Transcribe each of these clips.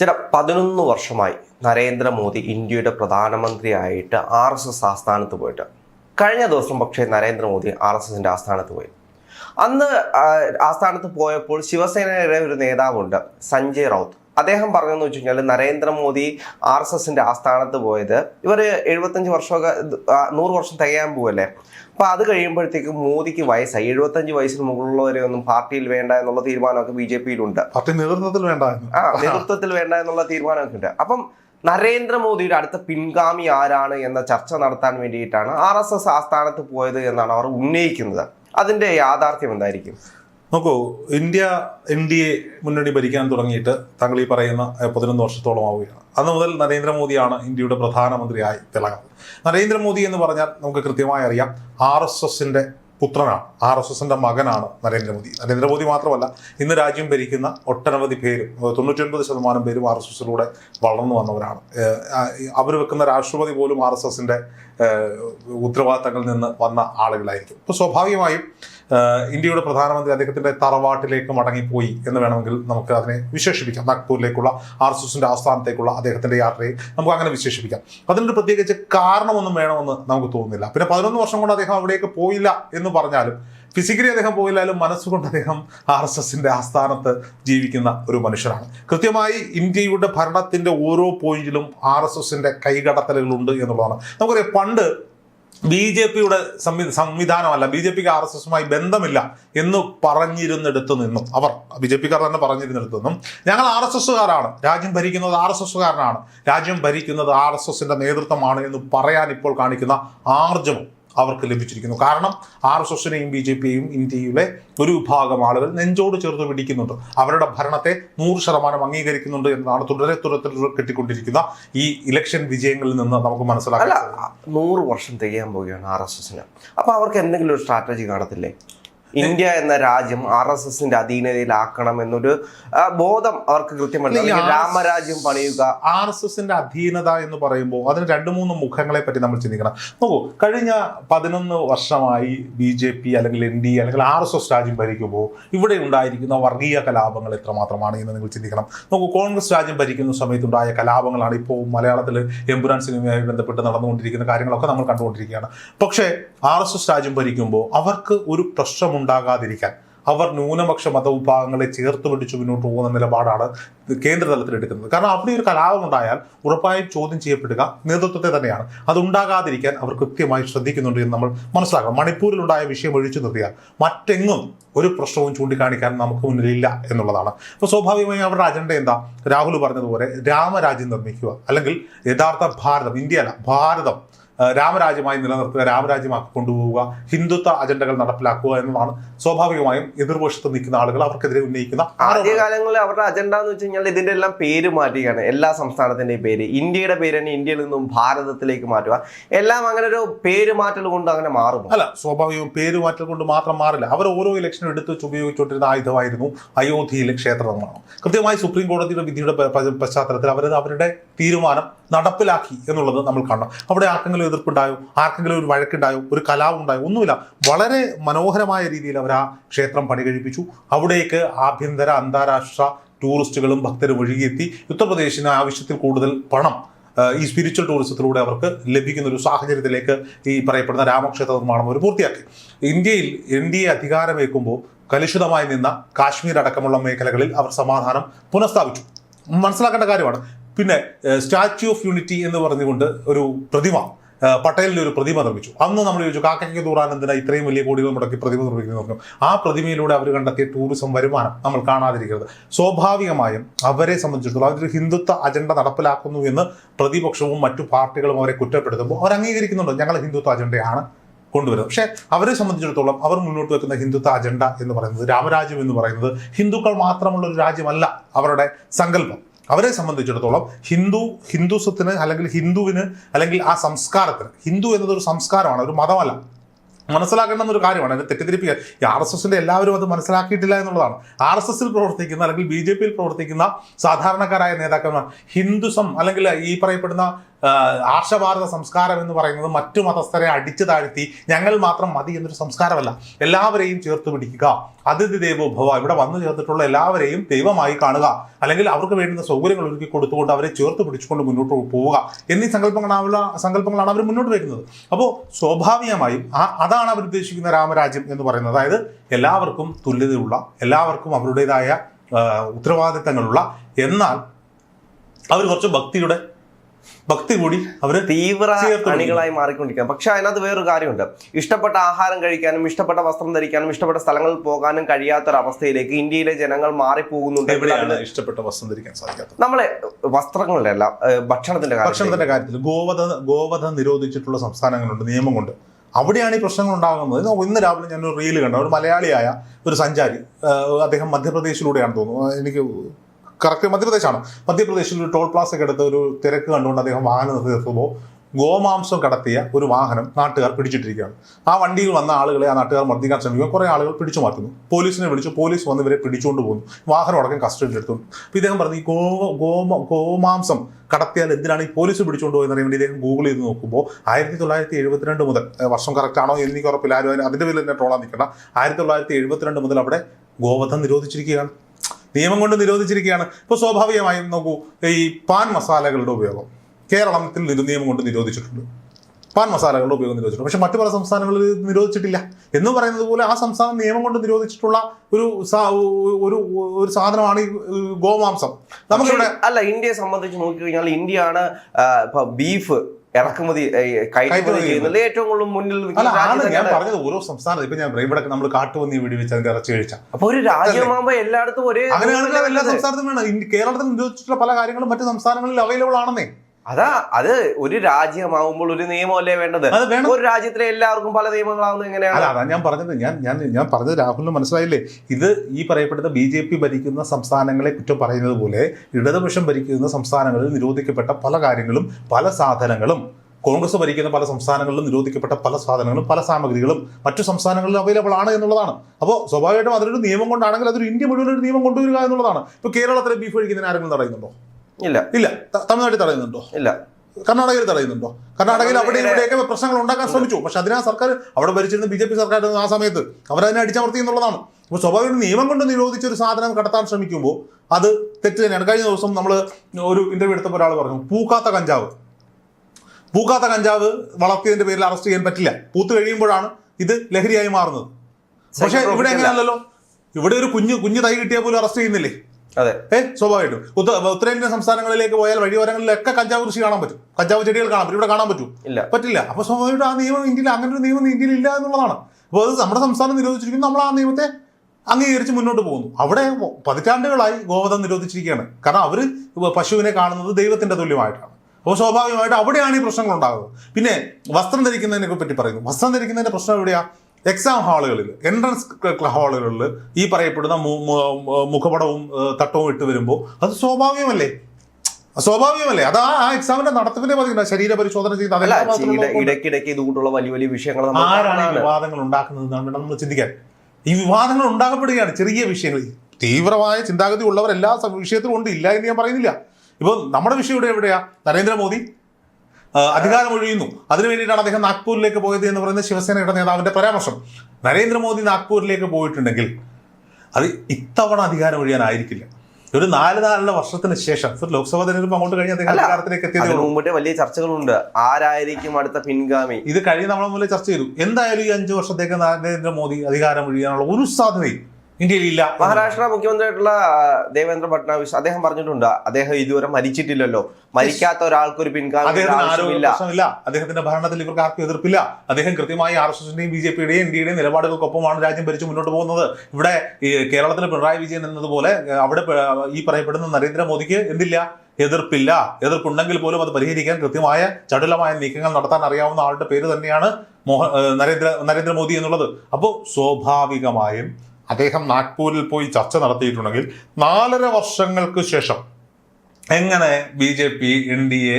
ചില പതിനൊന്ന് വർഷമായി നരേന്ദ്രമോദി ഇന്ത്യയുടെ പ്രധാനമന്ത്രിയായിട്ട് ആർ എസ് എസ് ആസ്ഥാനത്ത് പോയിട്ട്. കഴിഞ്ഞ ദിവസം പക്ഷേ നരേന്ദ്രമോദി ആർ എസ് എസിന്റെ ആസ്ഥാനത്ത് പോയി. അന്ന് ആസ്ഥാനത്ത് പോയപ്പോൾ ശിവസേനയുടെ ഒരു നേതാവുണ്ട് സഞ്ജയ് റൗത്ത്. അദ്ദേഹം പറഞ്ഞതെന്ന് വെച്ച് കഴിഞ്ഞാൽ നരേന്ദ്രമോദി ആർ എസ് എസിന്റെ ആസ്ഥാനത്ത് പോയത് ഇവർ എഴുപത്തഞ്ച് വർഷമൊക്കെ നൂറ് വർഷം തികയാൻ പോവല്ലേ? അപ്പൊ അത് കഴിയുമ്പോഴത്തേക്ക് മോദിക്ക് വയസ്സായി. എഴുപത്തഞ്ച് വയസ്സിന് മുകളിലുള്ളവരെ ഒന്നും പാർട്ടിയിൽ വേണ്ട എന്നുള്ള തീരുമാനമൊക്കെ ബി ജെ പിയിലുണ്ട്. പാർട്ടി നേതൃത്വത്തിൽ വേണ്ട ആ നേതൃത്വത്തിൽ വേണ്ട എന്നുള്ള തീരുമാനമൊക്കെ ഉണ്ട് അപ്പം നരേന്ദ്രമോദിയുടെ അടുത്ത പിൻഗാമി ആരാണ് എന്ന ചർച്ച നടത്താൻ വേണ്ടിയിട്ടാണ് ആർ എസ് എസ് ആസ്ഥാനത്ത് പോയത് എന്നാണ് അവർ ഉന്നയിക്കുന്നത്. അതിന്റെ യാഥാർത്ഥ്യം എന്തായിരിക്കും? നോക്കൂ ഇന്ത്യ എൻ ഡി എ മുന്നണി ഭരിക്കാൻ തുടങ്ങിയിട്ട് താങ്കൾ ഈ പറയുന്ന പതിനൊന്ന് വർഷത്തോളം ആവുകയാണ് അന്ന് മുതൽ നരേന്ദ്രമോദിയാണ് ഇന്ത്യയുടെ പ്രധാനമന്ത്രിയായി തിളങ്ങുന്നത്. നരേന്ദ്രമോദി എന്ന് പറഞ്ഞാൽ നമുക്ക് കൃത്യമായി അറിയാം ആർ എസ് എസിന്റെ പുത്രനാണ് ആർ എസ് എസിന്റെ മകനാണ് നരേന്ദ്രമോദി. നരേന്ദ്രമോദി മാത്രമല്ല ഇന്ന് രാജ്യം ഭരിക്കുന്ന ഒട്ടനവധി പേരും തൊണ്ണൂറ്റൊൻപത് ശതമാനം പേരും ആർ എസ് എസിലൂടെ വളർന്നു വന്നവരാണ്. അവർ വെക്കുന്ന രാഷ്ട്രപതി പോലും ആർ എസ് എസിന്റെ ഉത്തരവാദിത്തങ്ങളിൽ നിന്ന് വന്ന ആളുകളായിരിക്കും. അപ്പോൾ സ്വാഭാവികമായും ഇന്ത്യയുടെ പ്രധാനമന്ത്രി അദ്ദേഹത്തിന്റെ തറവാട്ടിലേക്ക് മടങ്ങിപ്പോയി എന്ന് വേണമെങ്കിൽ നമുക്ക് അതിനെ വിശേഷിപ്പിക്കാം. നാഗ്പൂരിലേക്കുള്ള ആർ എസ് എസിന്റെ ആസ്ഥാനത്തേക്കുള്ള അദ്ദേഹത്തിന്റെ യാത്രയെ നമുക്ക് അങ്ങനെ വിശേഷിപ്പിക്കാം. അതിനൊരു പ്രത്യേകിച്ച് കാരണമൊന്നും വേണമെന്ന് നമുക്ക് തോന്നുന്നില്ല. പിന്നെ പതിനൊന്ന് വർഷം കൊണ്ട് അദ്ദേഹം അവിടേക്ക് പോയില്ല എന്ന് പറഞ്ഞാലും ഫിസിക്കലി അദ്ദേഹം പോയില്ലാലും മനസ്സുകൊണ്ട് അദ്ദേഹം ആർ എസ് എസിന്റെ ആസ്ഥാനത്ത് ജീവിക്കുന്ന ഒരു മനുഷ്യനാണ്. കൃത്യമായി ഇന്ത്യയുടെ ഭരണത്തിന്റെ ഓരോ പോയിന്റിലും ആർ എസ് എസിന്റെ കൈകടത്തലുകളുണ്ട് എന്നുള്ളതാണ്. നമുക്കറിയാം പണ്ട് ബി ജെ പിയുടെ സംവി സംവിധാനമല്ല ബി ജെ പിക്ക് ആർ എസ് എസുമായി ബന്ധമില്ല എന്ന് പറഞ്ഞിരുന്നിടത്തു നിന്നും അവർ ബി ജെ പിക്കാർ തന്നെ പറഞ്ഞിരുന്നിടത്തു നിന്നും ഞങ്ങൾ ആർ എസ് എസുകാരാണ്. രാജ്യം ഭരിക്കുന്നത് ആർ എസ് എസുകാരനാണ്. രാജ്യം ഭരിക്കുന്നത് ആർ എസ് എസിന്റെ നേതൃത്വമാണ് എന്ന് പറയാൻ ഇപ്പോൾ കാണിക്കുന്ന ആർജവം. അവർക്ക് ലഭിച്ചിരിക്കുന്നു. കാരണം ആർ എസ് എസിനെയും ബി ജെ പിയെയും ഇന്ത്യയിലെ ഒരു വിഭാഗം ആളുകൾ നെഞ്ചോട് ചേർത്ത് പിടിക്കുന്നുണ്ട്. അവരുടെ ഭരണത്തെ നൂറ് ശതമാനം അംഗീകരിക്കുന്നുണ്ട് എന്നതാണ് തുടരെ തുടരെ കിട്ടിക്കൊണ്ടിരിക്കുന്ന ഈ ഇലക്ഷൻ വിജയങ്ങളിൽ നിന്ന് നമുക്ക് മനസ്സിലാക്കാം നൂറ് വർഷം തികയാൻ പോവുകയാണ് ആർ എസ് എസിന്. അപ്പൊ അവർക്ക് എന്തെങ്കിലും ഒരു സ്ട്രാറ്റജി കാണത്തില്ലേ? ഇന്ത്യ എന്ന രാജ്യം ആർ എസ് എസിന്റെ അധീനതയിലാക്കണം എന്നൊരു ബോധം അവർക്ക് RSS രാമരാജ്യം പണിയുക. ആർ എസ് എസിന്റെ അധീനത എന്ന് പറയുമ്പോൾ അതിന് രണ്ടു മൂന്ന് മുഖങ്ങളെ പറ്റി നമ്മൾ ചിന്തിക്കണം. നോക്കൂ കഴിഞ്ഞ പതിനൊന്ന് വർഷമായി ബി ജെ പി അല്ലെങ്കിൽ എൻ ഡി അല്ലെങ്കിൽ ആർ എസ് എസ് രാജ്യം ഭരിക്കുമ്പോൾ ഇവിടെ ഉണ്ടായിരിക്കുന്ന വർഗീയ കലാപങ്ങൾ എത്രമാത്രമാണ് എന്ന് നിങ്ങൾ ചിന്തിക്കണം. നോക്കൂ കോൺഗ്രസ് രാജ്യം ഭരിക്കുന്ന സമയത്തുണ്ടായ കലാപങ്ങളാണ് ഇപ്പോൾ മലയാളത്തിൽ എമ്പുരാൻ സിനിമയുമായി ബന്ധപ്പെട്ട് നടന്നുകൊണ്ടിരിക്കുന്ന കാര്യങ്ങളൊക്കെ നമ്മൾ കണ്ടുകൊണ്ടിരിക്കുകയാണ്. പക്ഷേ ആർ എസ് എസ് രാജ്യം ഭരിക്കുമ്പോൾ അവർക്ക് ഒരു പ്രശ്നമുണ്ടാകാതിരിക്കാൻ അവർ ന്യൂനപക്ഷ മതവിഭാഗങ്ങളെ ചേർത്ത് പിടിച്ച് മുന്നോട്ട് പോകുന്ന നിലപാടാണ് കേന്ദ്ര തലത്തിൽ എടുക്കുന്നത് കാരണം അവിടെ ഒരു കലാപം ഉണ്ടായാൽ ഉറപ്പായും ചോദ്യം ചെയ്യപ്പെടുക നേതൃത്വത്തെ തന്നെയാണ്. അതുണ്ടാകാതിരിക്കാൻ അവർ കൃത്യമായി ശ്രദ്ധിക്കുന്നുണ്ട് എന്ന് നമ്മൾ മനസ്സിലാക്കണം. മണിപ്പൂരിലുണ്ടായ വിഷയം ഒഴിച്ചു നിർത്തിയാൽ മറ്റെങ്ങും ഒരു പ്രശ്നവും ചൂണ്ടിക്കാണിക്കാൻ നമുക്ക് മുന്നിലില്ല എന്നുള്ളതാണ്. അപ്പോൾ സ്വാഭാവികമായും അവരുടെ അജണ്ട എന്താ? രാഹുൽ പറഞ്ഞതുപോലെ രാമരാജ്യം നിർമ്മിക്കുക. അല്ലെങ്കിൽ യഥാർത്ഥ ഭാരതം ഇന്ത്യ അല്ല ഭാരതം രാമരാജ്യമായി നിലനിർത്തുക രാമരാജ്യമാക്കി കൊണ്ടുപോവുക ഹിന്ദുത്വ അജണ്ടകൾ നടപ്പിലാക്കുക എന്നതാണ് സ്വാഭാവികമായും എതിർവശത്ത് നിൽക്കുന്ന ആളുകൾ അവർക്കെതിരെ ഉന്നയിക്കുന്ന. ആദ്യകാലങ്ങളിൽ അവരുടെ അജണ്ട എന്ന് വെച്ച് കഴിഞ്ഞാൽ ഇതിന്റെ എല്ലാം പേര് മാറ്റുകയാണ്. എല്ലാ സംസ്ഥാനത്തിന്റെയും പേര്. ഇന്ത്യയുടെ പേര് തന്നെ ഇന്ത്യയിൽ നിന്നും ഭാരതത്തിലേക്ക് മാറ്റുക. എല്ലാം അങ്ങനെ ഒരു പേര് മാറ്റൽ കൊണ്ട് അങ്ങനെ മാറും അല്ല സ്വാഭാവികവും പേര് മാറ്റൽ കൊണ്ട് മാത്രം മാറില്ല. അവർ ഓരോ ഇലക്ഷനും എടുത്ത് വെച്ച് ഉപയോഗിച്ചുകൊണ്ടിരുന്ന ആയുധമായിരുന്നു അയോധ്യയിലെ ക്ഷേത്ര നിർമ്മാണം. കൃത്യമായി സുപ്രീം കോടതിയുടെ വിധിയുടെ പശ്ചാത്തലത്തിൽ അവരത് അവരുടെ തീരുമാനം നടപ്പിലാക്കി എന്നുള്ളത് നമ്മൾ കാണണം അവിടെ ആർക്കെങ്കിലും എതിർപ്പുണ്ടായോ? ആർക്കെങ്കിലും ഒരു വഴക്കുണ്ടായോ? ഒരു കലാപം ഉണ്ടായോ ഒന്നുമില്ല. വളരെ മനോഹരമായ രീതിയിൽ അവർ ആ ക്ഷേത്രം പണി കഴിപ്പിച്ചു അവിടേക്ക് ആഭ്യന്തര അന്താരാഷ്ട്ര ടൂറിസ്റ്റുകളും ഭക്തരും ഒഴുകിയെത്തി. ഉത്തർപ്രദേശിന് ആവശ്യത്തിൽ കൂടുതൽ പണം ഈ സ്പിരിച്വൽ ടൂറിസത്തിലൂടെ അവർക്ക് ലഭിക്കുന്ന ഒരു സാഹചര്യത്തിലേക്ക് ഈ പറയപ്പെടുന്ന രാമക്ഷേത്ര നിർമ്മാണം അവർ പൂർത്തിയാക്കി. ഇന്ത്യയിൽ എൻ ഡി എ അധികാരമേൽക്കുമ്പോൾ കലുഷിതമായി നിന്ന കാശ്മീർ അടക്കമുള്ള മേഖലകളിൽ അവർ സമാധാനം പുനഃസ്ഥാപിച്ചു. മനസ്സിലാക്കേണ്ട കാര്യമാണ്. പിന്നെ സ്റ്റാച്യു ഓഫ് യൂണിറ്റി എന്ന് പറഞ്ഞുകൊണ്ട് ഒരു പ്രതിമ പട്ടേലിന്റെ ഒരു പ്രതിമ നിർമ്മിച്ചു. അന്ന് നമ്മൾ ചോദിച്ചു കാക്കയ്ക്ക് ദൂറാൻ എന്തിനാ ഇത്രയും വലിയ കോടികൾ മുടക്കി പ്രതിമ നിർമ്മിക്കുന്നു പറഞ്ഞു. ആ പ്രതിമയിലൂടെ അവർ കണ്ടെത്തിയ ടൂറിസം വരുമാനം നമ്മൾ കാണാതിരിക്കരുത്. സ്വാഭാവികമായും അവരെ സംബന്ധിച്ചിടത്തോളം അവരൊരു ഹിന്ദുത്വ അജണ്ട നടപ്പിലാക്കുന്നു എന്ന് പ്രതിപക്ഷവും മറ്റു പാർട്ടികളും അവരെ കുറ്റപ്പെടുത്തുമ്പോൾ അവർ അംഗീകരിക്കുന്നുണ്ട്. ഞങ്ങൾ ഹിന്ദുത്വ അജണ്ടയാണ് കൊണ്ടുവരുന്നത്. പക്ഷേ അവരെ സംബന്ധിച്ചിടത്തോളം അവർ മുന്നോട്ട് വെക്കുന്ന ഹിന്ദുത്വ അജണ്ട എന്ന് പറയുന്നത് രാമരാജ്യം എന്ന് പറയുന്നത് ഹിന്ദുക്കൾ മാത്രമുള്ള ഒരു രാജ്യമല്ല അവരുടെ സങ്കല്പം. അവരെ സംബന്ധിച്ചിടത്തോളം ഹിന്ദു ഹിന്ദുസത്തിന് അല്ലെങ്കിൽ ഹിന്ദുവിന് അല്ലെങ്കിൽ ആ സംസ്കാരത്തിന് ഹിന്ദു എന്നതൊരു സംസ്കാരമാണ് ഒരു മതമല്ല. മനസ്സിലാക്കേണ്ട ഒരു കാര്യമാണ്. അതിനെ തെറ്റിദ്ധരിപ്പിക്കുക ഈ ആർ എസ് എസിന്റെ എല്ലാവരും അത് മനസ്സിലാക്കിയിട്ടില്ല എന്നുള്ളതാണ്. ആർ എസ് എസിൽ പ്രവർത്തിക്കുന്ന അല്ലെങ്കിൽ ബി ജെ പിയിൽ പ്രവർത്തിക്കുന്ന സാധാരണക്കാരായ നേതാക്കന്മാർ ഹിന്ദുസം അല്ലെങ്കിൽ ഈ പറയപ്പെടുന്ന ആർഷഭാരത സംസ്കാരം എന്ന് പറയുന്നത് മറ്റു മതസ്ഥരെ അടിച്ചു താഴ്ത്തി ഞങ്ങൾ മാത്രം മതി എന്നൊരു സംസ്കാരമല്ല. എല്ലാവരെയും ചേർത്ത് പിടിക്കുക. അതിഥി ദേവോഭവ ഇവിടെ വന്നു ചേർത്തിട്ടുള്ള എല്ലാവരെയും ദൈവമായി കാണുക. അല്ലെങ്കിൽ അവർക്ക് വേണ്ടുന്ന സൗകര്യങ്ങൾ ഒരുക്കി കൊടുത്തുകൊണ്ട് അവരെ ചേർത്ത് പിടിച്ചുകൊണ്ട് മുന്നോട്ട് പോവുക. എന്നീ സങ്കല്പങ്ങളാണ് സങ്കല്പങ്ങളാണ് അവർ മുന്നോട്ട് വരുന്നത് അപ്പോൾ സ്വാഭാവികമായും അതാണ് അവർ ഉദ്ദേശിക്കുന്ന രാമരാജ്യം എന്ന് പറയുന്നത്. അതായത് എല്ലാവർക്കും തുല്യതയുള്ള എല്ലാവർക്കും അവരുടേതായ ഉത്തരവാദിത്തങ്ങളുള്ള എന്നാൽ അവർ കുറച്ച് ഭക്തിയുടെ ഭക്തി കൂടി അവർ തീവ്ര അണികളായി മാറിക്കൊണ്ടിരിക്കുക പക്ഷെ അതിനകത്ത് വേറൊരു കാര്യമുണ്ട്. ഇഷ്ടപ്പെട്ട ആഹാരം കഴിക്കാനും ഇഷ്ടപ്പെട്ട വസ്ത്രം ധരിക്കാനും ഇഷ്ടപ്പെട്ട സ്ഥലങ്ങളിൽ പോകാനും കഴിയാത്തൊരവസ്ഥയിലേക്ക് ഇന്ത്യയിലെ ജനങ്ങൾ മാറിപ്പോകുന്നുണ്ട് ഇഷ്ടപ്പെട്ട വസ്ത്രം ധരിക്കാൻ സാധിക്കാത്ത നമ്മളെ വസ്ത്രങ്ങളുടെ അല്ല ഭക്ഷണത്തിന്റെ ഭക്ഷണത്തിന്റെ കാര്യത്തിൽ ഗോവധ ഗോവധ നിരോധിച്ചിട്ടുള്ള സംസ്ഥാനങ്ങളുണ്ട് നിയമം കൊണ്ട്. അവിടെയാണ് ഈ പ്രശ്നങ്ങൾ ഉണ്ടാകുന്നത്. ഇന്ന് രാവിലെ ഞാനൊരു റീൽ കണ്ടു. ഒരു മലയാളിയായ ഒരു സഞ്ചാരി അദ്ദേഹം മധ്യപ്രദേശിലൂടെയാണ് തോന്നുന്നു. എനിക്ക് കറക്റ്റ് മധ്യപ്രദേശാണ്. മധ്യപ്രദേശിൽ ഒരു ടോൾ പ്ലാസ ഒക്കെ എടുത്ത് ഒരു തിരക്ക് കണ്ടുകൊണ്ട് അദ്ദേഹം വാഹനം നിർത്തിയപ്പോൾ ഗോമാംസം കടത്തിയ ഒരു വാഹനം നാട്ടുകാർ പിടിച്ചിട്ടിരിക്കുകയാണ്. ആ വണ്ടിയിൽ വന്ന ആളുകളെ ആ നാട്ടുകാർ മർദ്ദിക്കാൻ ശ്രമിക്കുക. കുറേ ആളുകൾ പിടിച്ചു മാറ്റുന്നു. പോലീസിനെ വിളിച്ചു. പോലീസ് വന്ന് ഇവരെ പിടിച്ചുകൊണ്ട് പോകുന്നു. വാഹനം അടക്കം കസ്റ്റഡിയിൽ എടുത്തു. അപ്പോൾ ഇദ്ദേഹം പറഞ്ഞു ഈ ഗോ ഗോമ ഗോമാംസം കടത്തിയാൽ എന്തിനാണ് ഈ പോലീസ് പിടിച്ചുകൊണ്ട് പോയെന്ന് അറിയാൻ വേണ്ടി ഇദ്ദേഹം ഗൂഗിൾ ചെയ്ത് നോക്കുമ്പോൾ ആയിരത്തി തൊള്ളായിരത്തി എഴുപത്തിരണ്ട് മുതൽ വർഷം കറക്റ്റ് ആണോ? എനിക്ക് ഉറപ്പില്ല. ആരും അതിന്റെ പേരിൽ തന്നെ ട്രോളാൻ നിൽക്കണ്ട. ആയിരത്തി തൊള്ളായിരത്തി എഴുപത്തിരണ്ട് മുതൽ അവിടെ ഗോവധം നിരോധിച്ചിരിക്കുകയാണ്. നിയമം കൊണ്ട് നിരോധിച്ചിരിക്കുകയാണ്. ഇപ്പോൾ സ്വാഭാവികമായും നോക്കൂ ഈ പാൻ മസാലകളുടെ ഉപയോഗം. കേരളത്തിൽ നിയമം കൊണ്ട് നിരോധിച്ചിട്ടുണ്ട്. പാൻ മസാലകളുടെ ഉപയോഗം നിരോധിച്ചിട്ടുണ്ട്. പക്ഷെ മറ്റു പല സംസ്ഥാനങ്ങളിൽ നിരോധിച്ചിട്ടില്ല. എന്ന് പറയുന്നത് പോലെ ആ സംസ്ഥാനം നിയമം കൊണ്ട് നിരോധിച്ചിട്ടുള്ള ഒരു ഒരു ഒരു സാധനമാണ് ഈ ഗോമാംസം. നമുക്കിവിടെ അല്ല ഇന്ത്യയെ സംബന്ധിച്ച് നോക്കിക്കഴിഞ്ഞാൽ ഇന്ത്യയാണ് ആ, ഇപ്പൊ ബീഫ് ഇറക്കുമതി കയറ്റുമതി കയറ്റുമതി ഏറ്റവും കൂടുതൽ മുന്നിൽ ഞാൻ. പറഞ്ഞത് ഓരോ സംസ്ഥാനത്ത് ഇപ്പൊ ഞാൻ ഇവിടെ നമ്മൾ കാട്ടുപന്നി വെടി വെച്ച് അതിന്റെ ഇറച്ചി കഴിച്ച. അപ്പൊ ഒരു രാജ്യമാകുമ്പോ എല്ലായിടത്തും ഒരേ അങ്ങനെയാണെങ്കിൽ എല്ലാ സംസ്ഥാനത്തും വേണം. കേരളത്തിൽ നിരോധിച്ചിട്ടുള്ള പല കാര്യങ്ങളും മറ്റു സംസ്ഥാനങ്ങളിൽ അവൈലബിൾ ആണെന്നേ. അതാ അത് ഒരു രാജ്യമാവുമ്പോൾ ഒരു നിയമമല്ലേ വേണ്ടത്? ഒരു രാജ്യത്തിലെ എല്ലാവർക്കും പല നിയമങ്ങളാവുന്നത് എങ്ങനെയാണ്? അതാ ഞാൻ പറഞ്ഞത്. ഞാൻ ഞാൻ ഞാൻ പറഞ്ഞത് രാഹുലിന് മനസ്സിലായില്ലേ? ഇത് ഈ പറയപ്പെടുന്ന ബി ജെ പി ഭരിക്കുന്ന സംസ്ഥാനങ്ങളെ കുറ്റം പറയുന്നത് പോലെ ഇടതുപക്ഷം ഭരിക്കുന്ന സംസ്ഥാനങ്ങളിൽ നിരോധിക്കപ്പെട്ട പല കാര്യങ്ങളും പല സാധനങ്ങളും കോൺഗ്രസ് ഭരിക്കുന്ന പല സംസ്ഥാനങ്ങളിലും നിരോധിക്കപ്പെട്ട പല സാധനങ്ങളും പല സാമഗ്രികളും മറ്റു സംസ്ഥാനങ്ങളിലും അവൈലബിൾ ആണ് എന്നുള്ളതാണ്. അപ്പോൾ സ്വാഭാവികമായിട്ടും അതൊരു നിയമം കൊണ്ടാണെങ്കിൽ അതൊരു ഇന്ത്യ മുഴുവൻ ഒരു നിയമം കൊണ്ടുവരിക എന്നുള്ളതാണ്. ഇപ്പോൾ കേരളത്തിലെ ബീഫ് കഴിക്കുന്നതിന് ആരെങ്കിലും തടയുന്നുണ്ടോ? ഇല്ല. ഇല്ല. തമിഴ്നാട്ടിൽ തടയുന്നുണ്ടോ? ഇല്ല. കർണാടകയിൽ തടയുന്നുണ്ടോ? കർണാടകയിൽ അവിടെ ഇവിടെയൊക്കെ പ്രശ്നങ്ങൾ ഉണ്ടാക്കാൻ ശ്രമിച്ചു. പക്ഷെ അതിനാ സർക്കാർ അവിടെ ഭരിച്ചിരുന്ന ബി ജെ പി സർക്കാർ ആ സമയത്ത് അവരതിനെ അടിച്ചമർത്തി എന്നുള്ളതാണ്. അപ്പോൾ സ്വാഭാവികം നിയമം കൊണ്ട് നിരോധിച്ച ഒരു സാധനം കടത്താൻ ശ്രമിക്കുമ്പോൾ അത് തെറ്റ് തന്നെയാണ്. കഴിഞ്ഞ ദിവസം നമ്മൾ ഒരു ഇന്റർവ്യൂ എടുത്തപ്പോൾ ഒരാൾ പറഞ്ഞു പൂക്കാത്ത കഞ്ചാവ്. പൂക്കാത്ത കഞ്ചാവ് വളർത്തിയതിന്റെ പേരിൽ അറസ്റ്റ് ചെയ്യാൻ പറ്റില്ല. പൂത്ത് കഴിയുമ്പോഴാണ് ഇത് ലഹരിയായി മാറുന്നത്. പക്ഷേ ഇവിടെ എങ്ങനെയല്ലല്ലോ ഇവിടെ ഒരു കുഞ്ഞ് കുഞ്ഞ് തൈ കിട്ടിയാൽ പോലും അറസ്റ്റ് ചെയ്യുന്നില്ലേ? അതെ. ഏ സ്വാഭാവികമായിട്ടും. ഉത്ത- ഉത്തരേന്ത്യൻ സംസ്ഥാനങ്ങളിലേക്ക് പോയാൽ വഴിയോരങ്ങളിലൊക്കെ കഞ്ചാവ് കൃഷി കാണാൻ പറ്റും. കഞ്ചാവ് ചെടികൾ കാണാൻ പറ്റും. ഇവിടെ കാണാൻ പറ്റും. ഇല്ല. പറ്റില്ല. അപ്പൊ സ്വാഭാവികമായിട്ടും ആ നിയമം ഇന്ത്യയിൽ അങ്ങനെ ഒരു നിയമം ഇന്ത്യയിൽ ഇല്ല എന്നുള്ളതാണ്. അപ്പോൾ അത് നമ്മുടെ സംസ്ഥാനം നിരോധിച്ചിരിക്കുന്നു. നമ്മൾ ആ നിയമത്തെ അംഗീകരിച്ച് മുന്നോട്ട് പോകുന്നു. അവിടെ പതിറ്റാണ്ടുകളായി ഗോവധം നിരോധിച്ചിരിക്കുകയാണ്. കാരണം അവർ പശുവിനെ കാണുന്നത് ദൈവത്തിന്റെ തുല്യമായിട്ടാണ്. അപ്പോൾ സ്വാഭാവികമായിട്ട് അവിടെയാണ് ഈ പ്രശ്നങ്ങൾ ഉണ്ടാകുന്നത്. പിന്നെ വസ്ത്രം ധരിക്കുന്നതിനെ പറ്റി പറയുന്നു. വസ്ത്രം ധരിക്കുന്നതിന്റെ പ്രശ്നം എവിടെയാ? എക്സാം ഹാളുകളിൽ എൻട്രൻസ് ഹാളുകളിൽ ഈ പറയപ്പെടുന്ന മുഖപടവും തട്ടവും ഇട്ട് വരുമ്പോൾ അത് സ്വാഭാവികമല്ലേ? സ്വാഭാവികമല്ലേ? അത് ആ എക്സാമിന്റെ നടത്തിപ്പിനെ ബാധിക്കുന്ന ശരീര പരിശോധന ചെയ്യുന്ന ഇടയ്ക്കിടയ്ക്ക് വലിയ വലിയ വിഷയങ്ങൾ ആരാണ് ഈ വിവാദങ്ങൾ ഉണ്ടാക്കുന്നത് എന്നാണ് നമ്മൾ ചിന്തിക്കാൻ. ഈ വിവാദങ്ങൾ ഉണ്ടാക്കപ്പെടുകയാണ് ചെറിയ വിഷയങ്ങൾ. തീവ്രമായ ചിന്താഗതി ഉള്ളവർ എല്ലാ വിഷയത്തിലും ഉണ്ട്. ഇല്ല എന്ന് ഞാൻ പറയുന്നില്ല. ഇപ്പൊ നമ്മുടെ വിഷയം ഇവിടെ എവിടെയാ? നരേന്ദ്രമോദി ആ, അധികാരം ഒഴിയുന്നു. അതിനു വേണ്ടിയിട്ടാണ് അദ്ദേഹം നാഗ്പൂരിലേക്ക് പോയത് എന്ന് പറയുന്ന ശിവസേനയുടെ നേതാവിന്റെ പരാമർശം. നരേന്ദ്രമോദി നാഗ്പൂരിലേക്ക് പോയിട്ടുണ്ടെങ്കിൽ അത് ഇത്തവണ അധികാരം ഒഴിയാനായിരിക്കില്ല. ഒരു നാല് നാലര വർഷത്തിന് ശേഷം ലോക്സഭാ തെരഞ്ഞെടുപ്പ് അങ്ങോട്ട് കഴിഞ്ഞ അധികാരത്തിലേക്ക് എത്തിയത് മുമ്പേ വലിയ ചർച്ചകളുണ്ട്. ആരായിരിക്കും അടുത്ത പിൻഗാമി? ഇത് കഴിഞ്ഞ നമ്മളെ മുന്നിൽ ചർച്ച ചെയ്തു. എന്തായാലും ഈ അഞ്ചു വർഷത്തേക്ക് നരേന്ദ്രമോദി അധികാരം ഒഴിയാനുള്ള ഒരു സാധ്യതയും ഇന്ത്യയിൽ ഇല്ല മഹാരാഷ്ട്ര മുഖ്യമന്ത്രിയായിട്ടുള്ള ദേവേന്ദ്ര ഫട്നാവിസ് അദ്ദേഹം പറഞ്ഞിട്ടുണ്ട്. അദ്ദേഹം ഇതുവരെ മരിച്ചിട്ടില്ലല്ലോ. മരിക്കാത്ത ഒരാൾക്ക് ഒരു ആവശ്യമില്ല. അദ്ദേഹത്തിന്റെ ഭരണത്തിൽ ഇവർക്ക് ആർക്കും എതിർപ്പില്ല. അദ്ദേഹം കൃത്യമായി ആർ എസ് എസിന്റെയും ബി ജെ പിയുടെയും എൻ ഡിയുടെയും നിലപാടുകൾക്കൊപ്പമാണ് രാജ്യം ഭരിച്ചു മുന്നോട്ട് പോകുന്നത്. ഇവിടെ കേരളത്തിലെ പിണറായി വിജയൻ എന്നതുപോലെ അവിടെ ഈ പറയപ്പെടുന്ന നരേന്ദ്രമോദിക്ക് എന്തില്ല? എതിർപ്പില്ല. എതിർപ്പുണ്ടെങ്കിൽ പോലും അത് പരിഹരിക്കാൻ കൃത്യമായ ചടുലമായ നീക്കങ്ങൾ നടത്താൻ അറിയാവുന്ന ആളുടെ പേര് തന്നെയാണ് മോഹൻ നരേന്ദ്ര നരേന്ദ്രമോദി എന്നുള്ളത്. അപ്പോൾ സ്വാഭാവികമായും അദ്ദേഹം നാഗ്പൂരിൽ പോയി ചർച്ച നടത്തിയിട്ടുണ്ടെങ്കിൽ നാലര വർഷങ്ങൾക്ക് ശേഷം എങ്ങനെ B J P N D A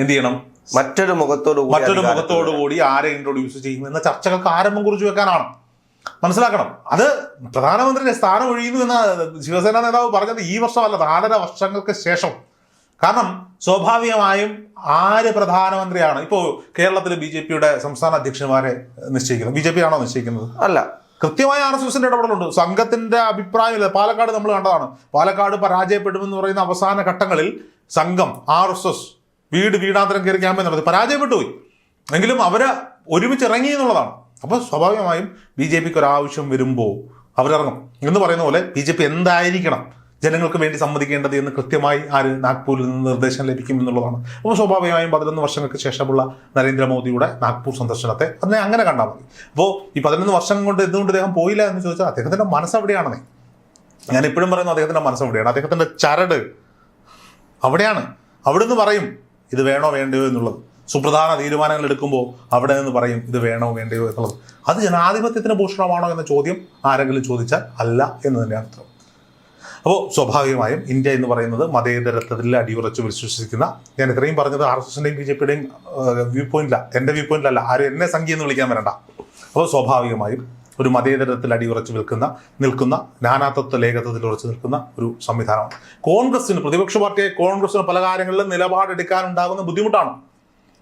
എന്ത് ചെയ്യണം? മറ്റൊരു മുഖത്തോട് മറ്റൊരു മുഖത്തോട് മുഖത്തോടു കൂടി ആരെ ഇൻട്രൊഡ്യൂസ് ചെയ്യും എന്ന ചർച്ചകൾക്ക് ആരംഭം കുറിച്ച് വെക്കാനാണ്. മനസ്സിലാക്കണം. അത് പ്രധാനമന്ത്രിയുടെ സ്ഥാനം ഒഴിയുന്നു എന്ന ശിവസേന നേതാവ് പറഞ്ഞത് ഈ വർഷമല്ല നാലര വർഷങ്ങൾക്ക് ശേഷം. കാരണം സ്വാഭാവികമായും ആര് പ്രധാനമന്ത്രിയാണ്? ഇപ്പോൾ കേരളത്തിൽ ബി ജെ പിയുടെ സംസ്ഥാന അധ്യക്ഷന്മാരെ നിശ്ചയിക്കുന്നത്. ബി ജെ പി ആണോ നിശ്ചയിക്കുന്നത്? അല്ല കൃത്യമായ ആർ എസ് എസിന്റെ ഇടപെടലുണ്ട്. സംഘത്തിന്റെ അഭിപ്രായമില്ല പാലക്കാട് നമ്മൾ കണ്ടതാണ്. പാലക്കാട് പരാജയപ്പെടുമെന്ന് പറയുന്ന അവസാന ഘട്ടങ്ങളിൽ സംഘം ആർ എസ് എസ് വീട് വീടാന്തരം കയറി ക്യാമ്പയിൻ നടത്തി. പരാജയപ്പെട്ടു പോയി എങ്കിലും അവർ ഒരുമിച്ച് ഇറങ്ങി എന്നുള്ളതാണ്. അപ്പോൾ സ്വാഭാവികമായും ബി ജെ പിക്ക് ഒരാവശ്യം വരുമ്പോൾ അവരിറങ്ങും. എന്ന് പറയുന്ന പോലെ ബി ജെ പി എന്തായിരിക്കണം? ജനങ്ങൾക്ക് വേണ്ടി സമ്മതിക്കേണ്ടത് എന്ന് കൃത്യമായി ആര് നാഗ്പൂരിൽ നിന്ന് നിർദ്ദേശം ലഭിക്കും എന്നുള്ളതാണ്. അപ്പോൾ സ്വാഭാവികമായും പതിനൊന്ന് വർഷങ്ങൾക്ക് ശേഷമുള്ള നരേന്ദ്രമോദിയുടെ നാഗ്പൂർ സന്ദർശനത്തെ അതിനെ അങ്ങനെ കണ്ടാൽ മതി. അപ്പോൾ ഈ പതിനൊന്ന് വർഷം കൊണ്ട് എന്തുകൊണ്ട് അദ്ദേഹം പോയില്ല എന്ന് ചോദിച്ചാൽ അദ്ദേഹത്തിന്റെ മനസ്സ് എവിടെയാണെന്നേ ഞാൻ എപ്പോഴും പറയുന്നു അദ്ദേഹത്തിന്റെ മനസ്സ് എവിടെയാണ് അദ്ദേഹത്തിന്റെ ചരട് അവിടെയാണ്. അവിടുന്ന് പറയും ഇത് വേണോ വേണ്ടയോ എന്നുള്ളത്. സുപ്രധാന തീരുമാനങ്ങൾ എടുക്കുമ്പോൾ അവിടെ നിന്ന് പറയും ഇത് വേണോ വേണ്ടയോ എന്നുള്ളത്. അത് ജനാധിപത്യത്തിന് ഭൂഷണമാണോ എന്ന ചോദ്യം ആരെങ്കിലും ചോദിച്ചാൽ അല്ല എന്ന് തന്നെയാണ് ഉത്തരം. അപ്പോൾ സ്വാഭാവികമായും ഇന്ത്യ എന്ന് പറയുന്നത് മതേതരത്വത്തിൽ അടിയുറച്ച് വിശ്വസിക്കുന്ന ഞാൻ ഇത്രയും പറഞ്ഞത് ആർ എസ് എസിന്റെയും ബി ജെ പിയുടെയും വ്യൂ പോയിന്റില്ല എന്റെ വ്യൂ പോയിന്റിലല്ല ആരും എന്നെ സംഖ്യ എന്ന് വിളിക്കാൻ വരണ്ട. അപ്പോൾ സ്വാഭാവികമായും ഒരു മതേതരത്തിൽ അടിയുറച്ച് നിൽക്കുന്ന നിൽക്കുന്ന നാനാത്വത്വ ലേഖത്വത്തിൽ ഉറച്ചു നിൽക്കുന്ന ഒരു സംവിധാനമാണ്. കോൺഗ്രസിന് പ്രതിപക്ഷ പാർട്ടിയെ കോൺഗ്രസിന് പല കാര്യങ്ങളിലും നിലപാടെടുക്കാനുണ്ടാകുന്ന ബുദ്ധിമുട്ടാണ്.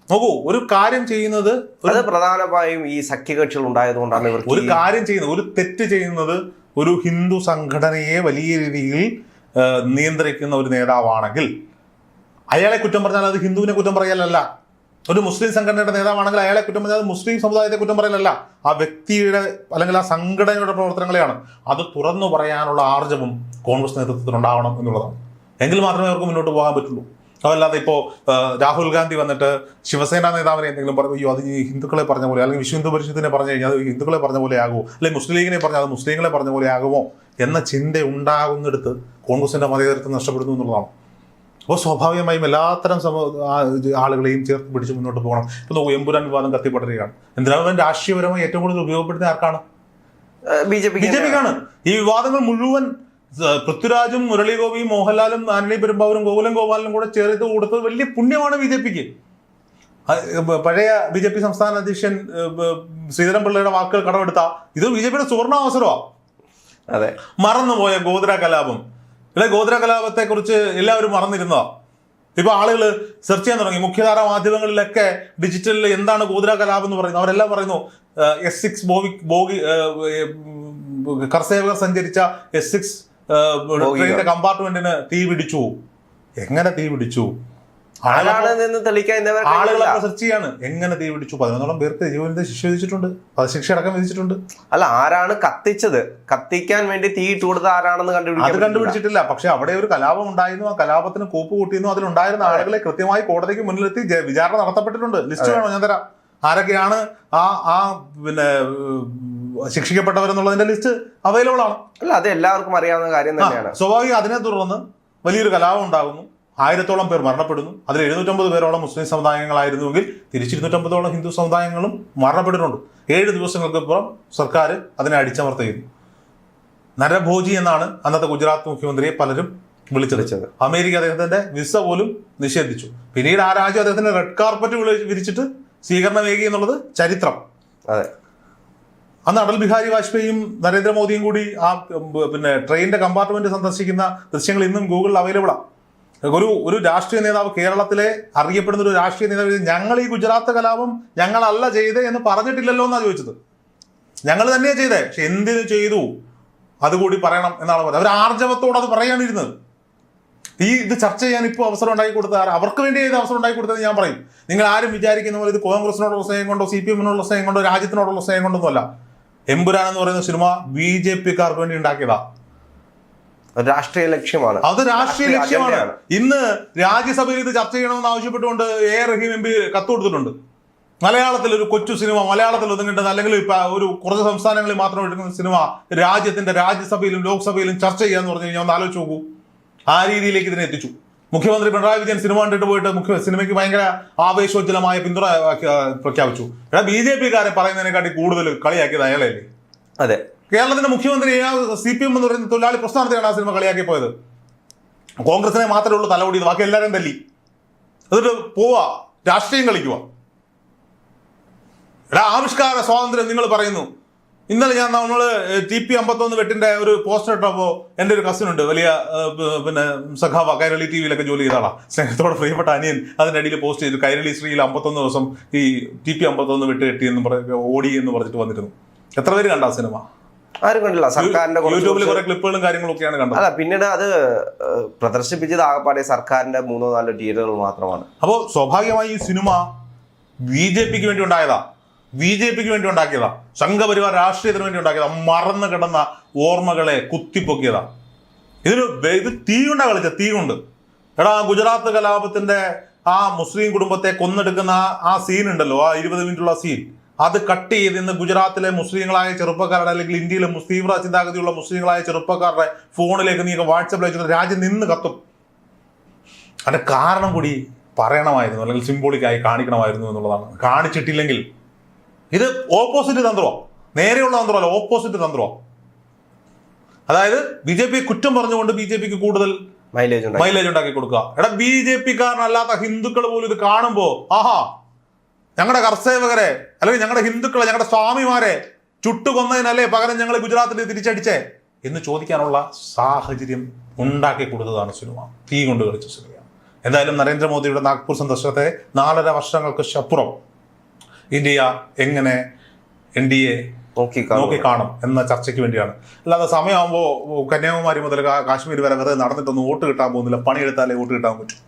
നോക്കൂ ഒരു കാര്യം ചെയ്യുന്നത് അത് പ്രധാനമായും ഈ സഖ്യകക്ഷികൾ ഉണ്ടായതുകൊണ്ടാണ് ഒരു കാര്യം ചെയ്യുന്നത് ഒരു തെറ്റ് ചെയ്യുന്നത് ഒരു ഹിന്ദു സംഘടനയെ വലിയ രീതിയിൽ നിയന്ത്രിക്കുന്ന ഒരു നേതാവാണെങ്കിൽ അയാളെ കുറ്റം പറഞ്ഞാൽ അത് ഹിന്ദുവിനെ കുറ്റം പറയലല്ല. ഒരു മുസ്ലിം സംഘടനയുടെ നേതാവാണെങ്കിൽ അയാളെ കുറ്റം പറഞ്ഞാൽ അത് മുസ്ലിം സമുദായത്തെ കുറ്റം പറയലല്ല. ആ വ്യക്തിയുടെ അല്ലെങ്കിൽ ആ സംഘടനയുടെ പ്രവർത്തനങ്ങളെയാണ്. അത് തുറന്നു പറയാനുള്ള ആർജവും കോൺഗ്രസ് നേതൃത്വത്തിൽ ഉണ്ടാവണം എന്നുള്ളതാണ്. എങ്കിൽ മാത്രമേ അവർക്ക് മുന്നോട്ട് പോകാൻ പറ്റുള്ളൂ. അതല്ലാതെ ഇപ്പോൾ രാഹുൽ ഗാന്ധി വന്നിട്ട് ശിവസേന നേതാവിനെ എന്തെങ്കിലും പറഞ്ഞു അയ്യോ അത് ഈ ഹിന്ദുക്കളെ പറഞ്ഞ പോലെ അല്ലെങ്കിൽ വിശ്വ ഹിന്ദു പരിഷത്തിനെ പറഞ്ഞു കഴിഞ്ഞാൽ അത് ഹിന്ദുക്കളെ പറഞ്ഞ പോലെ ആകുമോ? അല്ലെങ്കിൽ മുസ്ലിം ലീഗിനെ പറഞ്ഞാൽ അത് മുസ്ലിങ്ങളെ പറഞ്ഞ പോലെ ആകുമോ? എന്ന ചിന്ത ഉണ്ടാകുന്നിടത്ത് കോൺഗ്രസിന്റെ മതേതരത്വം നഷ്ടപ്പെടുന്നു എന്നുള്ളതാണ്. അപ്പോൾ സ്വാഭാവികമായും എല്ലാത്തരം സമ ആളുകളെയും ചേർത്ത് പിടിച്ച് മുന്നോട്ട് പോകണം. ഇപ്പം നോക്കൂ എമ്പുരാൻ വിവാദം കത്തിപ്പടരുകയാണ്. എന്തിനാണ് രാഷ്ട്രീയപരമായി ഏറ്റവും കൂടുതൽ ഉപയോഗപ്പെടുത്തുന്ന ആർക്കാണ്? ബി ജെ പിക്കാണ് ഈ വിവാദങ്ങൾ മുഴുവൻ പൃഥ്വിരാജും മുരളീഗോപിയും മോഹൻലാലും ആന്റണി പെരുമ്പാവൂരും ഗോകുലം ഗോപാലനും കൂടെ ചേർത്ത് കൊടുത്തത് വലിയ പുണ്യമാണ് ബി ജെ പിക്ക്. പഴയ ബി ജെ പി സംസ്ഥാന അധ്യക്ഷൻ ശ്രീധരൻ പിള്ളയുടെ വാക്കുകൾ കടമെടുത്ത. ഇത് ബി ജെ പിയുടെ സുവർണ അവസരമാണ് അതെ. മറന്നുപോയ ഗോത്ര കലാപം. ഇവിടെ ഗോത്ര കലാപത്തെ കുറിച്ച് എല്ലാവരും മറന്നിരുന്നതാ. ഇപ്പൊ ആളുകൾ സെർച്ച് ചെയ്യാൻ തുടങ്ങി. മുഖ്യധാര മാധ്യമങ്ങളിലൊക്കെ ഡിജിറ്റലിൽ എന്താണ് ഗോത്ര കലാപം എന്ന് പറയുന്നത്? അവരെല്ലാം പറയുന്നു എസ് സിക്സ് ബോഗി ബോഗി കർസേവകർ സഞ്ചരിച്ച എസ് സിക്സ് ട്രെയിനിന്റെ കമ്പാർട്ട്മെന്റിന് തീ പിടിച്ചു. എങ്ങനെ തീ പിടിച്ചു? ചെയ്യാണ്. എങ്ങനെ തീ പിടിച്ചു? പതിനൊന്നോളം പേർക്ക് ജീവനത്തെ ശിക്ഷ വിധിച്ചിട്ടുണ്ട്. ശിക്ഷ അടക്കം വിധിച്ചിട്ടുണ്ട്. അല്ല ആരാണ് കത്തിച്ചത്? കത്തിക്കാൻ വേണ്ടി തീ ഇട്ട് കൊടുത്ത ആരാണെന്ന് കണ്ടുപിടിച്ചു അത് കണ്ടുപിടിച്ചിട്ടില്ല. പക്ഷെ അവിടെ ഒരു കലാപം ഉണ്ടായിരുന്നു. ആ കലാപത്തിന് കൂപ്പ് കൂട്ടിയിരുന്നു. അതിലുണ്ടായിരുന്ന ആളുകളെ കൃത്യമായി കോടതിക്ക് മുന്നിലെത്തി വിചാരണ നടത്തപ്പെട്ടിട്ടുണ്ട്. ലിസ്റ്റ് വേണോ ഞാൻ തരാം. ആരൊക്കെയാണ് ആ ആ പിന്നെ ശിക്ഷിക്കപ്പെട്ടവരെന്നുള്ളതിന്റെ ലിസ്റ്റ് അവൈലബിൾ ആണ്. അല്ല അത് എല്ലാവർക്കും അറിയാവുന്ന കാര്യം തന്നെയാണ്. സ്വാഭാവികം അതിനെ തുടർന്ന് വലിയൊരു കലാപം ഉണ്ടാകുന്നു. ആയിരത്തോളം പേർ മരണപ്പെടുന്നു. അതിൽ എഴുന്നൂറ്റമ്പത് പേരോളം മുസ്ലിം സമുദായങ്ങളായിരുന്നുവെങ്കിൽ തിരിച്ചിരുന്നൂറ്റമ്പതോളം ഹിന്ദു സമുദായങ്ങളും മരണപ്പെട്ടിട്ടുണ്ട്. ഏഴ് ദിവസങ്ങൾക്കപ്പുറം സർക്കാർ അതിനെ അടിച്ചമർത്തിയിരുന്നു. നരഭോജി എന്നാണ് അന്നത്തെ ഗുജറാത്ത് മുഖ്യമന്ത്രിയെ പലരും വിളിച്ചത്. അമേരിക്ക അദ്ദേഹത്തിന്റെ വിസ പോലും നിഷേധിച്ചു. പിന്നീട് ആ രാജ്യം അദ്ദേഹത്തിന്റെ റെഡ് കാർപ്പറ്റ് വിളി- വിരിച്ചിട്ട് സ്വീകരണമേകി എന്നുള്ളത് ചരിത്രം. അതെ. അന്ന് അടൽ ബിഹാരി വാജ്പേയിയും നരേന്ദ്രമോദിയും കൂടി ആ പിന്നെ ട്രെയിനിന്റെ കമ്പാർട്ട്മെന്റ് സന്ദർശിക്കുന്ന ദൃശ്യങ്ങൾ ഇന്നും ഗൂഗിളിൽ അവൈലബിൾ ആണ് ഒരു ഒരു രാഷ്ട്രീയ നേതാവ് കേരളത്തിലെ അറിയപ്പെടുന്ന ഒരു രാഷ്ട്രീയ നേതാവ് ഞങ്ങൾ ഈ ഗുജറാത്ത് കലാപം ഞങ്ങളല്ല ചെയ്തേ എന്ന് പറഞ്ഞിട്ടില്ലല്ലോ എന്നാണ് ചോദിച്ചത്. ഞങ്ങൾ തന്നെയാണ് ചെയ്തേ. പക്ഷെ എന്തിനു ചെയ്തു? അതുകൂടി പറയണം എന്നാണ് പറഞ്ഞത്. അവർ ആർജവത്തോട് അത് പറയാനിരുന്നത് ഈ ഇത് ചർച്ച ചെയ്യാൻ ഇപ്പോൾ അവസരം ഉണ്ടാക്കി കൊടുത്ത? അവർക്ക് വേണ്ടി ഇത് അവസരം ഉണ്ടാക്കി കൊടുത്തത് ഞാൻ പറയും. നിങ്ങൾ ആരും വിചാരിക്കുന്ന പോലെ ഇത് കോൺഗ്രസിനോടുള്ള സ്നേഹം കൊണ്ടോ സി പി എമ്മിനോടുള്ള സ്നേഹം കൊണ്ടോ രാജ്യത്തിനോടുള്ള സ്നേഹം കൊണ്ടൊന്നുമല്ല. എമ്പുരാൻ എന്ന് പറയുന്ന സിനിമ ബി ജെ പിക്കാർക്ക് വേണ്ടി ഉണ്ടാക്കിയതാ. രാഷ്ട്രീയ ലക്ഷ്യമാണ്. അത് രാഷ്ട്രീയ ലക്ഷ്യമാണ്. ഇന്ന് രാജ്യസഭയിൽ ഇത് ചർച്ച ചെയ്യണമെന്ന് ആവശ്യപ്പെട്ടുകൊണ്ട് എ റഹീം എം പി കത്ത് കൊടുത്തിട്ടുണ്ട്. മലയാളത്തിൽ ഒരു കൊച്ചു സിനിമ മലയാളത്തിൽ ഒതുങ്ങിട്ട് അല്ലെങ്കിൽ ഇപ്പൊ ഒരു കുറച്ച് സംസ്ഥാനങ്ങളിൽ മാത്രം എടുക്കുന്ന സിനിമ രാജ്യത്തിന്റെ രാജ്യസഭയിലും ലോക്സഭയിലും ചർച്ച ചെയ്യാന്ന് പറഞ്ഞു കഴിഞ്ഞാൽ ഒന്ന് ആലോചിച്ച് നോക്കൂ. ആ രീതിയിലേക്ക് ഇതിനെ എത്തിച്ചു. മുഖ്യമന്ത്രി പിണറായി വിജയൻ സിനിമ കണ്ടിട്ട് പോയിട്ട് മുഖ്യ സിനിമയ്ക്ക് ഭയങ്കര ആവേശോജ്ജലമായ പിന്തുണ പ്രഖ്യാപിച്ചു. എടാ ബി ജെ പിക്കാരെ പറയുന്നതിനെക്കാട്ടി കൂടുതൽ കളിയാക്കിയത് അയാളല്ലേ? അതെ. കേരളത്തിന്റെ മുഖ്യമന്ത്രി സി പി എം എന്ന് പറയുന്ന തൊഴിലാളി പ്രസ്ഥാനത്തെയാണ് ആ സിനിമ കളിയാക്കി പോയത്. കോൺഗ്രസിനെ മാത്രമേ ഉള്ളൂ തലമുടിയത് ബാക്കി എല്ലാവരും തല്ലി. എന്നിട്ട് പോവാ രാഷ്ട്രീയം കളിക്കുക എടാ ആവിഷ്കാര സ്വാതന്ത്ര്യം നിങ്ങൾ പറയുന്നു. ഇന്നലെ ഞാൻ നമ്മൾ ടി പി അമ്പത്തൊന്ന് വെട്ടിന്റെ ഒരു പോസ്റ്റർ ഇട്ടപ്പോ എന്റെ ഒരു കസിൻ ഉണ്ട് വലിയ പിന്നെ സഖാവ കൈരളി ടി വിയിലൊക്കെ ജോലി ചെയ്താളാ. സ്നേഹത്തോടെ പ്രിയപ്പെട്ട അനിയൻ അതിന്റെ അടിയിൽ പോസ്റ്റ് ചെയ്തു. കൈരളി ശ്രീയിൽ അമ്പത്തൊന്ന് ദിവസം ഈ ടി പി അമ്പത്തൊന്ന് വെട്ട് കെട്ടി എന്ന് പറഞ്ഞ ഓടി എന്ന് പറഞ്ഞിട്ട് വന്നിരുന്നു. എത്ര പേര് കണ്ട സിനിമ? ആരും കണ്ടില്ല സർക്കാരിന്റെ യൂട്യൂബിൽ കുറെ ക്ലിപ്പുകളും കാര്യങ്ങളൊക്കെയാണ് കണ്ടത്. അല്ല പിന്നീട് അത് പ്രദർശിപ്പിച്ചത് ആകപ്പാടെ സർക്കാരിന്റെ മൂന്നോ നാലോ തീയതികൾ മാത്രമാണ്. അപ്പോൾ സ്വാഭാവികമായി ഈ സിനിമ ബി ജെ പിക്ക് വേണ്ടി ഉണ്ടായതാ. ബി ജെ പിക്ക് വേണ്ടി ഉണ്ടാക്കിയതാ. സംഘപരിവാർ രാഷ്ട്രീയത്തിന് വേണ്ടി ഉണ്ടാക്കിയതാ. മറന്നു കിടന്ന ഓർമ്മകളെ കുത്തിപ്പൊക്കിയതാ. ഇതിന് ഇത് തീ കൊണ്ടാ കളിച്ച തീ കൊണ്ട് എടാ ഗുജറാത്ത് കലാപത്തിന്റെ ആ മുസ്ലിം കുടുംബത്തെ കൊന്നെടുക്കുന്ന ആ- സീൻ ഉണ്ടല്ലോ ആ ഇരുപത് മിനിറ്റുള്ള സീൻ അത് കട്ട് ചെയ്ത് ഇന്ന് ഗുജറാത്തിലെ മുസ്ലിങ്ങളായ ചെറുപ്പക്കാരുടെ അല്ലെങ്കിൽ ഇന്ത്യയിലെ തീവ്ര ചിന്താഗതിയുള്ള മുസ്ലിങ്ങളായ ചെറുപ്പക്കാരുടെ ഫോണിലേക്ക് നീ വാട്സപ്പിൽ അയച്ചിട്ട് രാജ്യം നിന്ന് കത്തും. അതിന്റെ കാരണം കൂടി പറയണമായിരുന്നു അല്ലെങ്കിൽ സിംബോളിക്കായി കാണിക്കണമായിരുന്നു എന്നുള്ളതാണ്. കാണിച്ചിട്ടില്ലെങ്കിൽ ഇത് ഓപ്പോസിറ്റ് തന്ത്രമാണ് നേരെയുള്ള തന്ത്രമല്ല ഓപ്പോസിറ്റ് തന്ത്രമാണ് അതായത് ബി ജെ പി കുറ്റം പറഞ്ഞുകൊണ്ട് ബി ജെ പിക്ക് കൂടുതൽ മൈലേജ് മൈലേജ് ഉണ്ടാക്കി കൊടുക്കുക. എടാ ബി ജെ പി കാരനല്ലാത്ത ഹിന്ദുക്കൾ പോലും ഇത് കാണുമ്പോൾ ആഹാ ഞങ്ങളുടെ കർസേവകരെ അല്ലെങ്കിൽ ഞങ്ങളുടെ ഹിന്ദുക്കളെ ഞങ്ങളുടെ സ്വാമിമാരെ ചുട്ടുകൊന്നതിനല്ലേ പകരം ഞങ്ങൾ ഗുജറാത്തിൽ തിരിച്ചടിച്ചേ? എന്ന് ചോദിക്കാനുള്ള സാഹചര്യം ഉണ്ടാക്കി കൊടുത്തതാണ് സിനിമ. തീ കൊണ്ട് കളിച്ച സിനിമയാണ്. എന്തായാലും നരേന്ദ്രമോദിയുടെ നാഗ്പൂർ സന്ദർശനത്തെ നാലര വർഷങ്ങൾക്ക് അപ്പുറം ഇന്ത്യ എങ്ങനെ എൻ ഡി എ നോക്കി കാണും എന്ന ചർച്ചയ്ക്ക് വേണ്ടിയാണ്. അല്ലാതെ സമയമാകുമ്പോൾ കന്യാകുമാരി മുതൽ കാശ്മീർ വരെ വെറുതെ നടന്നിട്ടൊന്നും വോട്ട് കിട്ടാൻ പോകുന്നില്ല. പണിയെടുത്താലേ വോട്ട് കിട്ടാൻ പറ്റും.